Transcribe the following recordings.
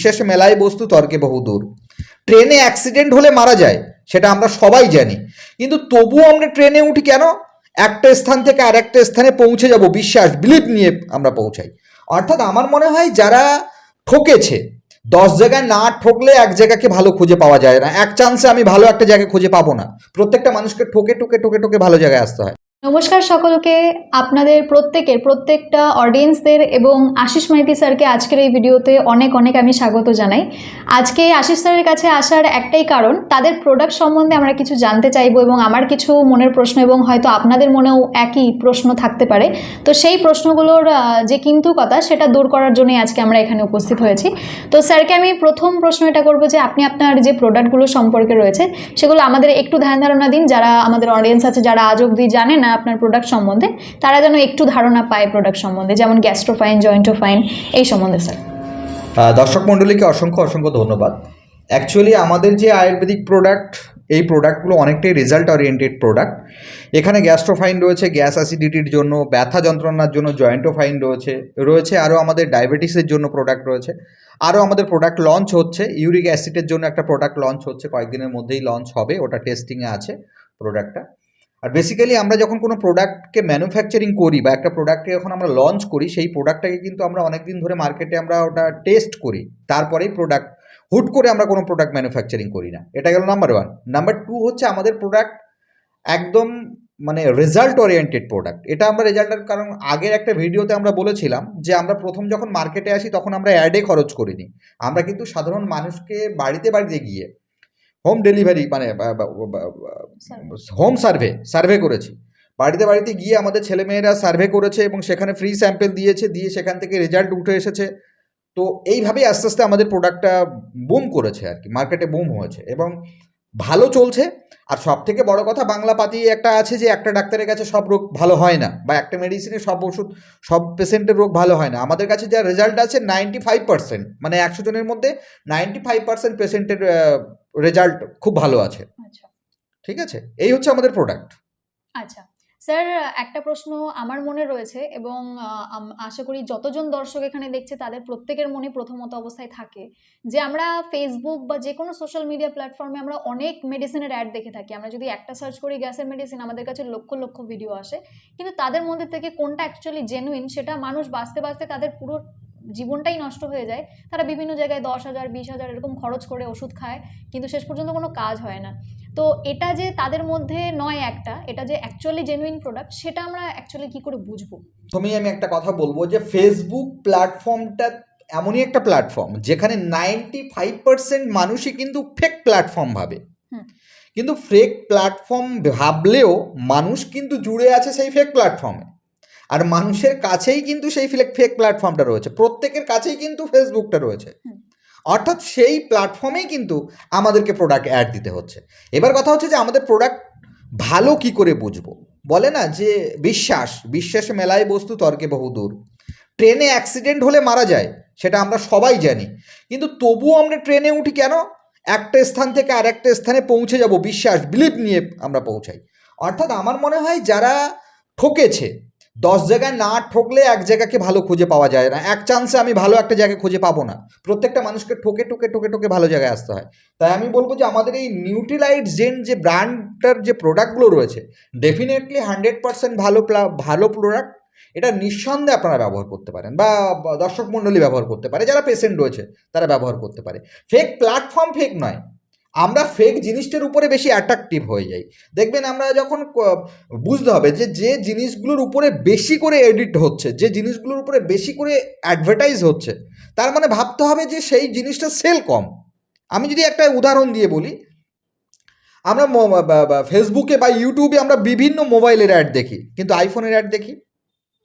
বিশ্বাসে মেলায় বস্তু তর্কে বহুদূর ট্রেনে অ্যাক্সিডেন্ট হলে মারা যায়, সেটা আমরা সবাই জানি। কিন্তু তবুও আমরা ট্রেনে উঠি কেন? একটা স্থান থেকে আর একটা স্থানে পৌঁছে যাব, বিশ্বাস বিলিভ নিয়ে আমরা পৌঁছাই। অর্থাৎ আমার মনে হয় যারা ঠকেছে, দশ জায়গায় না ঠকলে এক জায়গাকে ভালো খুঁজে পাওয়া যায় না। এক চান্সে আমি ভালো একটা জায়গা খুঁজে পাবো না। প্রত্যেকটা মানুষকে ঠকে ঠকে ঠকে ঠকে ভালো জায়গায় আসতে হয়। নমস্কার সকলকে। আপনাদের প্রত্যেকের, প্রত্যেকটা অডিয়েন্সদের এবং আশিস মাইতি স্যারকে আজকের এই ভিডিওতে অনেক অনেক আমি স্বাগত জানাই। আজকে আশিস স্যারের কাছে আসার একটাই কারণ, তাদের প্রোডাক্ট সম্বন্ধে আমরা কিছু জানতে চাইব এবং আমার কিছু মনের প্রশ্ন এবং হয়তো আপনাদের মনেও একই প্রশ্ন থাকতে পারে। তো সেই প্রশ্নগুলোর যে কিন্তু কথা সেটা দূর করার জন্যই আজকে আমরা এখানে উপস্থিত হয়েছি। তো স্যারকে আমি প্রথম প্রশ্ন এটা করব যে, আপনি আপনার যে প্রোডাক্টগুলো সম্পর্কে রয়েছে, সেগুলো আমাদের একটু ধ্যান ধারণা দিন। যারা আমাদের অডিয়েন্স আছে, যারা আজ অবধি জানে না আপনার প্রোডাক্ট সম্বন্ধে, তারা যেন একটু ধারণা পায় প্রোডাক্ট সম্বন্ধে, যেমন গ্যাস্ট্রোফাইন জয়েন্টোফাইন এই সম্বন্ধে স্যার দর্শক মণ্ডলীকে অসংখ্য অসংখ্য ধন্যবাদ। অ্যাকচুয়ালি আমাদের যে আয়ুর্বেদিক প্রোডাক্ট এই প্রোডাক্টগুলো অনেকটাই রেজাল্ট ওরিয়েন্টেড প্রোডাক্ট এখানে গ্যাস্ট্রোফাইন রয়েছে গ্যাস অ্যাসিডিটির জন্য, ব্যথা যন্ত্রণার জন্য জয়েন্টোফাইন রয়েছে রয়েছে আরও আমাদের ডায়াবেটিসের জন্য প্রোডাক্ট রয়েছে। আরও আমাদের প্রোডাক্ট লঞ্চ হচ্ছে ইউরিক অ্যাসিডের জন্য একটা প্রোডাক্ট লঞ্চ হচ্ছে, কয়েকদিনের মধ্যেই লঞ্চ হবে, ওটা টেস্টিংয়ে আছে প্রোডাক্টটা আর বেসিক্যালি আমরা যখন কোনো প্রোডাক্টকে ম্যানুফ্যাকচারিং করি বা একটা প্রোডাক্টকে যখন আমরা লঞ্চ করি, সেই প্রোডাক্টটাকে কিন্তু আমরা অনেক দিন ধরে মার্কেটে আমরা ওটা টেস্ট করি। তারপরেই প্রোডাক্ট হুট করে আমরা কোনো প্রোডাক্ট ম্যানুফ্যাকচারিং করি না। এটা গেল নাম্বার ওয়ান নাম্বার টু হচ্ছে আমাদের প্রোডাক্ট একদম মানে রেজাল্ট ওরিয়েন্টেড প্রোডাক্ট এটা আমরা রেজাল্টের কারণ আগের একটা ভিডিওতে আমরা বলেছিলাম যে আমরা প্রথম যখন মার্কেটে আসি তখন আমরা অ্যাডে খরচ করিনি। আমরা কিন্তু সাধারণ মানুষকে বাড়িতে বাড়িতে গিয়ে হোম ডেলিভারি মানে হোম সার্ভে সার্ভে করেছি। বাড়িতে বাড়িতে গিয়ে আমাদের ছেলেমেয়েরা সার্ভে করেছে এবং সেখানে ফ্রি স্যাম্পেল দিয়েছে দিয়ে সেখান থেকে রেজাল্ট উঠে এসেছে। তো এইভাবেই আস্তে আস্তে আমাদের প্রোডাক্টটা বুম করেছে আর কি মার্কেটে বুম হয়েছে এবং ভালো চলছে। আর সব থেকে বড় কথা বাংলা পাতি একটা আছে যে একটা ডাক্তারের কাছে সব রোগ ভালো হয় না বা একটা মেডিসিনে সব ওষুধ সব পেশেন্টের রোগ ভালো হয় না। আমাদের কাছে যা রেজাল্ট আছে নাইনটি ফাইভ পার্সেন্ট মানে একশো জনের মধ্যে নাইনটি ফাইভ পার্সেন্ট পেশেন্টের রেজাল্ট খুব ভালো আছে। আচ্ছা। ঠিক আছে? এই হচ্ছে আমাদের প্রোডাক্ট আচ্ছা। স্যার একটা প্রশ্ন আমার মনে রয়েছে এবং আশা করি যতজন দর্শক এখানে দেখছে তাদের প্রত্যেকের মনে প্রথমত অবস্থায় থাকে যে আমরা ফেসবুক বা যে কোনো সোশ্যাল মিডিয়া প্ল্যাটফর্মে আমরা অনেক মেডিসিনের অ্যাড দেখে থাকি। আমরা যদি একটা সার্চ করি গ্যাসের মেডিসিন আমাদের কাছে লক্ষ লক্ষ ভিডিও আসে। কিন্তু তাদের মধ্যে থেকে কোনটা অ্যাকচুয়ালি জেনুইন সেটা মানুষ বাঁচতে বাঁচতে তাদের পুরো জীবনটাই নষ্ট হয়ে যায়। তারা বিভিন্ন জায়গায় দশ হাজার বিশ হাজার এরকম খরচ করে ওষুধ খায় কিন্তু শেষ পর্যন্ত কোনো কাজ হয় না। তো এটা যে তাদের মধ্যে নয় একটা এটা যে অ্যাকচুয়ালি জেনুইন প্রোডাক্ট সেটা আমরা অ্যাকচুয়ালি কি করে বুঝব? তুমি আমি একটা কথা বলব যে ফেসবুক প্ল্যাটফর্মটা এমনই একটা প্ল্যাটফর্ম যেখানে নাইনটি ফাইভ পার্সেন্ট মানুষই কিন্তু ফেক প্ল্যাটফর্ম ভাবে। কিন্তু ফেক প্ল্যাটফর্ম ভাবলেও মানুষ কিন্তু জুড়ে আছে সেই ফেক প্ল্যাটফর্মে আর মানুষের কাছেই কিন্তু সেই ফেক ফেক প্ল্যাটফর্মটা রয়েছে। প্রত্যেকের কাছেই কিন্তু ফেসবুকটা রয়েছে। অর্থাৎ সেই প্ল্যাটফর্মেই কিন্তু আমাদেরকে প্রোডাক্ট অ্যাড দিতে হচ্ছে। এবার কথা হচ্ছে যে আমাদের প্রোডাক্ট ভালো কি করে বুঝব? বলে না যে বিশ্বাস বিশ্বাসে মেলায় বস্তু তর্কে বহুদূর ট্রেনে অ্যাক্সিডেন্ট হলে মারা যায় সেটা আমরা সবাই জানি। কিন্তু তবুও আমরা ট্রেনে উঠি কেন? একটা স্থান থেকে আর একটা স্থানে পৌঁছে যাব বিশ্বাস বিলিভ নিয়ে আমরা পৌঁছাই। অর্থাৎ আমার মনে হয় যারা ঠকেছে দশ জায়গায় না ঠকলে এক জায়গাকে ভালো খুঁজে পাওয়া যায় না। এক চান্সে আমি ভালো একটা জায়গা খুঁজে পাবো না। প্রত্যেকটা মানুষকে ঠকে ঠকে ঠকে ঠকে ভালো জায়গায় আসতে হয়। তাই আমি বলব যে আমাদের এই নিউট্রিলাইট জেন যে ব্র্যান্ডটার যে প্রোডাক্টগুলো রয়েছে ডেফিনেটলি হান্ড্রেড পার্সেন্ট ভালো ভালো প্রোডাক্ট এটা নিঃসন্দেহে আপনারা ব্যবহার করতে পারেন বা দর্শক মণ্ডলী ব্যবহার করতে পারে, যারা পেশেন্ট রয়েছে, তারা ব্যবহার করতে পারে। ফেক প্ল্যাটফর্ম ফেক নয়। আমরা ফেক জিনিসটার উপরে বেশি অ্যাট্রাকটিভ হয়ে যাই। দেখবেন আমরা যখন বুঝতে হবে যে যে জিনিসগুলোর উপরে বেশি করে এডিট হচ্ছে যে জিনিসগুলোর উপরে বেশি করে অ্যাডভার্টাইজ হচ্ছে তার মানে ভাবতে হবে যে সেই জিনিসটা সেল কম। আমি যদি একটা উদাহরণ দিয়ে বলি আমরা ফেসবুকে বা ইউটিউবে আমরা বিভিন্ন মোবাইলের অ্যাড দেখি কিন্তু আইফোনের অ্যাড দেখি?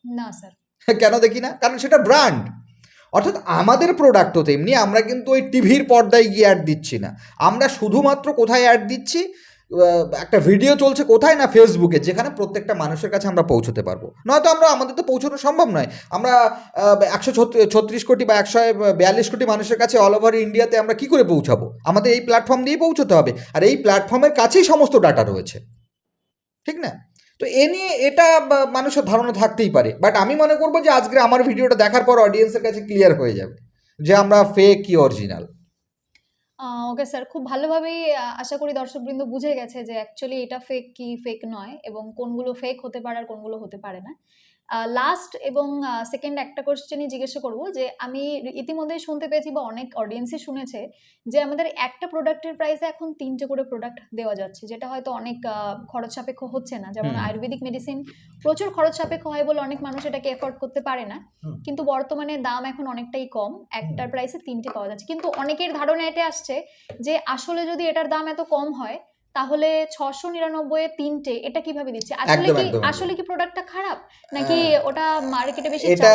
না স্যার কেন দেখি না? কারণ সেটা ব্র্যান্ড অর্থাৎ আমাদের প্রোডাক্টও তেমনি আমরা কিন্তু ওই টিভির পর্দায় গিয়ে অ্যাড দিচ্ছি না। আমরা শুধুমাত্র কোথায় অ্যাড দিচ্ছি? একটা ভিডিও চলছে কোথায় না ফেসবুকে যেখানে প্রত্যেকটা মানুষের কাছে আমরা পৌঁছতে পারব। নয়তো আমরা, আমাদের তো পৌঁছানো সম্ভব নয়। আমরা একশো ছত্রিশ কোটি বা একশো বিয়াল্লিশ কোটি মানুষের কাছে অল ওভার ইন্ডিয়াতে আমরা কি করে পৌঁছাবো? আমাদের এই প্ল্যাটফর্ম দিয়েই পৌঁছতে হবে। আর এই প্ল্যাটফর্মের কাছেই সমস্ত ডাটা রয়েছে। ঠিক না? তো এ নিয়ে এটা মানুষের ধারণা থাকতেই পারে। বাট আমি মনে করব যে আজকে আমার ভিডিওটা দেখার পর অডিয়েন্সের কাছে ক্লিয়ার হয়ে যাবে যে আমরা ফেক কি অরিজিনাল ওকে স্যার, খুব ভালোভাবেই আশা করি দর্শকবৃন্দ বুঝে গেছে যে অ্যাকচুয়ালি এটা ফেক কি ফেক নয় এবং কোনগুলো ফেক হতে পারে আর কোনগুলো হতে পারে না। লাস্ট এবং সেকেন্ড একটা কোশ্চেনই জিজ্ঞাসা করব যে আমি ইতিমধ্যেই শুনতে পেয়েছি বা অনেক অডিয়েন্সই শুনেছে যে আমাদের একটা প্রোডাক্টের প্রাইসে এখন তিনটে করে প্রোডাক্ট দেওয়া যাচ্ছে যেটা হয়তো অনেক খরচ সাপেক্ষ হচ্ছে না। যেমন আয়ুর্বেদিক মেডিসিন প্রচুর খরচ সাপেক্ষ হয় বলে অনেক মানুষ এটাকে এফোর্ড করতে পারে না। কিন্তু বর্তমানে দাম এখন অনেকটাই কম। একটার প্রাইসে তিনটে পাওয়া যাচ্ছে। কিন্তু অনেকের ধারণা এটা আসছে যে আসলে যদি এটার দাম এত কম হয় তাহলে ছশো নিরানব্বই তিনটে এটা কীভাবে দিচ্ছে? আসলে কি আসলে কি প্রোডাক্টটা খারাপ? নাকি ওটা মার্কেটে বেশি এটা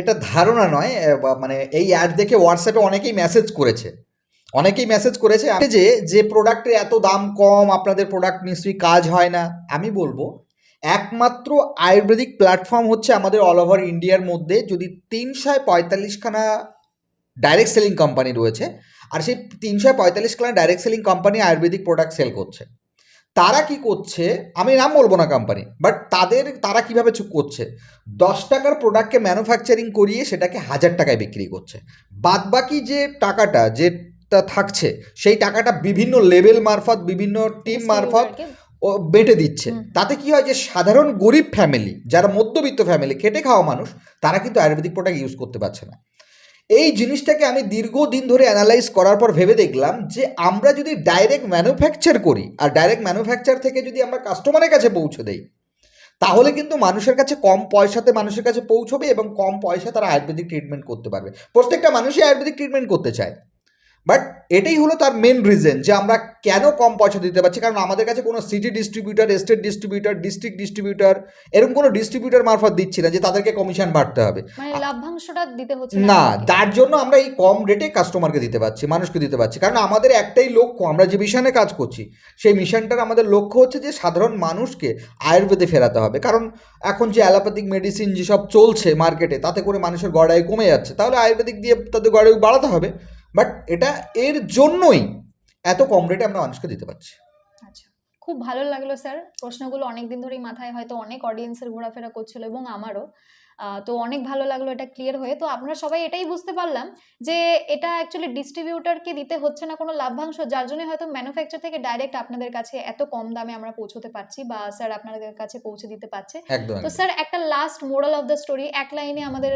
এটা ধারণা নয় মানে এই অ্যাড দেখে হোয়াটসঅ্যাপে অনেকেই মেসেজ করেছে। অনেকেই মেসেজ করেছে যে যে প্রোডাক্টের এত দাম কম আপনাদের প্রোডাক্ট নিশ্চয়ই কাজ হয় না। আমি বলব একমাত্র আয়ুর্বেদিক প্ল্যাটফর্ম হচ্ছে আমাদের অল ওভার ইন্ডিয়ার মধ্যে যদি তিনশো পঁয়তাল্লিশখানা ডাইরেক্ট সেলিং কোম্পানি রয়েছে আর সেই তিনশো পঁয়তাল্লিশ পঁয়তাল্লিশখানা direct selling company ayurvedic product sell করছে। তারা কি করছে? আমি নাম বলব না কোম্পানি বাট তাদের তারা কীভাবে চুপ করছে? দশ টাকার প্রোডাক্টকে ম্যানুফ্যাকচারিং করিয়ে সেটাকে হাজার টাকায় বিক্রি করছে। বাদ বাকি যে টাকাটা যেটা থাকছে সেই টাকাটা বিভিন্ন লেভেল মারফত বিভিন্ন টিম মারফত ও বেটে দিচ্ছে। তাতে কি হয় যে সাধারণ গরিব ফ্যামিলি যারা মধ্যবিত্ত ফ্যামিলি খেটে খাওয়া মানুষ তারা কিন্তু আয়ুর্বেদিক প্রোডাক্ট ইউজ করতে পারছে না। এই জিনিসটাকে আমি দীর্ঘদিন ধরে অ্যানালাইজ করার পর ভেবে দেখলাম যে আমরা যদি ডাইরেক্ট ম্যানুফ্যাকচার করি, আর ডাইরেক্ট ম্যানুফ্যাকচার থেকে যদি আমরা কাস্টমারের কাছে পৌঁছে দেই, তাহলে কিন্তু মানুষের কাছে কম পয়সাতে মানুষের কাছে পৌঁছবে এবং কম পয়সা তারা আয়ুর্বেদিক ট্রিটমেন্ট করতে পারবে। প্রত্যেকটা মানুষই আয়ুর্বেদিক ট্রিটমেন্ট করতে চায়। বাট এটাই হলো তার মেন রিজন যে আমরা কেন কম পয়সা দিতে পারছি। কারণ আমাদের কাছে কোনো city distributor state distributor district distributor এরকম কোনো ডিস্ট্রিবিউটার মারফত দিচ্ছি না যে তাদেরকে কমিশন বাড়তে হবে। মানে লাভ্যাংশটা দিতে হচ্ছে না তার জন্য আমরা এই কম রেটে কাস্টমারকে দিতে পারছি মানুষকে দিতে পারছি। কারণ আমাদের একটাই লক্ষ্য আমরা যে মিশনে কাজ করছি সেই মিশনটার আমাদের লক্ষ্য হচ্ছে যে সাধারণ মানুষকে আয়ুর্বেদে ফেরাতে হবে। কারণ এখন যে অ্যালোপ্যাথিক মেডিসিন যেসব চলছে মার্কেটে তাতে করে মানুষের গড়াই কমে যাচ্ছে। তাহলে আয়ুর্বেদিক দিয়ে তাদের গড়াই বাড়াতে হবে। বাট এটা এর জন্যই এত কম রেটে আমরা মানুষকে দিতে পারছি। আচ্ছা খুব ভালো লাগল স্যার প্রশ্নগুলো অনেক দিন ধরেই মাথায় হয়তো অনেক অডিয়েন্সের ঘোরাফেরা করছিল এবং আমারও। তো অনেক ভালো লাগল এটা ক্লিয়ার হয়ে। তো আপনারা সবাই এটাই বুঝতে পারলাম যে এটা অ্যাকচুয়ালি ডিস্ট্রিবিউটারকে দিতে হচ্ছে না কোনো লাভ্যাংশ যার জন্য হয়তো ম্যানুফ্যাকচার থেকে ডাইরেক্ট আপনাদের কাছে এত কম দামে আমরা পৌঁছতে পারছি বা স্যার আপনাদের কাছে পৌঁছে দিতে পারছে। তো স্যার একটা last moral of the story এক লাইনে আমাদের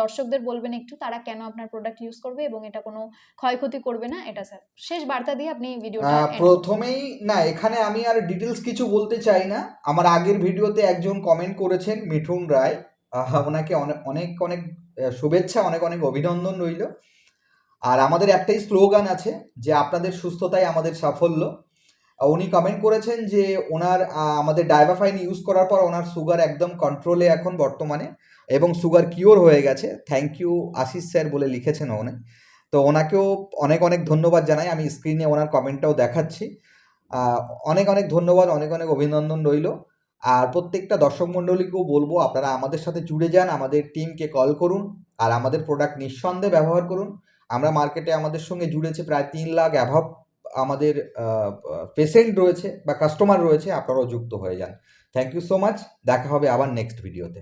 দর্শকদের বলবেন একটু তারা কেন আপনার প্রোডাক্ট ইউজ করবে এবং এটা কোনো ক্ষয়ক্ষতি করবে না? এটা স্যার শেষ বার্তা দিয়ে আপনি ভিডিওটা। প্রথমেই না এখানে আমি আর ডিটেলস কিছু বলতে চাই না। আমার আগের ভিডিওতে একজন কমেন্ট করেছেন মিঠুন রায়। ওনাকে অনেক অনেক শুভেচ্ছা, অনেক অনেক অভিনন্দন রইল। আর আমাদের একটাই স্লোগান আছে যে আপনাদের সুস্থতাই আমাদের সাফল্য। উনি কমেন্ট করেছেন যে ওনার আমাদের ডাইভাফাইন ইউজ করার পর ওনার সুগার একদম কন্ট্রোলে এখন বর্তমানে এবং সুগার কিওর হয়ে গেছে। থ্যাংক ইউ আশিস স্যার বলে লিখেছেন উনি। তো ওনাকেও অনেক অনেক ধন্যবাদ জানাই। আমি স্ক্রিনে ওনার কমেন্টটাও দেখাচ্ছি। অনেক অনেক ধন্যবাদ, অনেক অনেক অভিনন্দন রইল। আর প্রত্যেকটা দর্শক মণ্ডলীকেও বলব, আপনারা আমাদের সাথে জুড়ে যান, আমাদের টিমকে কল করুন আর আমাদের প্রোডাক্ট নিঃসন্দেহে ব্যবহার করুন। আমরা মার্কেটে আমাদের সঙ্গে জুড়েছে প্রায় তিন লাখ অ্যাভাব আমাদের পেশেন্ট রয়েছে বা কাস্টমার রয়েছে, আপনারাও যুক্ত হয়ে যান। থ্যাংক ইউ সো মাচ দেখা হবে আবার নেক্সট ভিডিওতে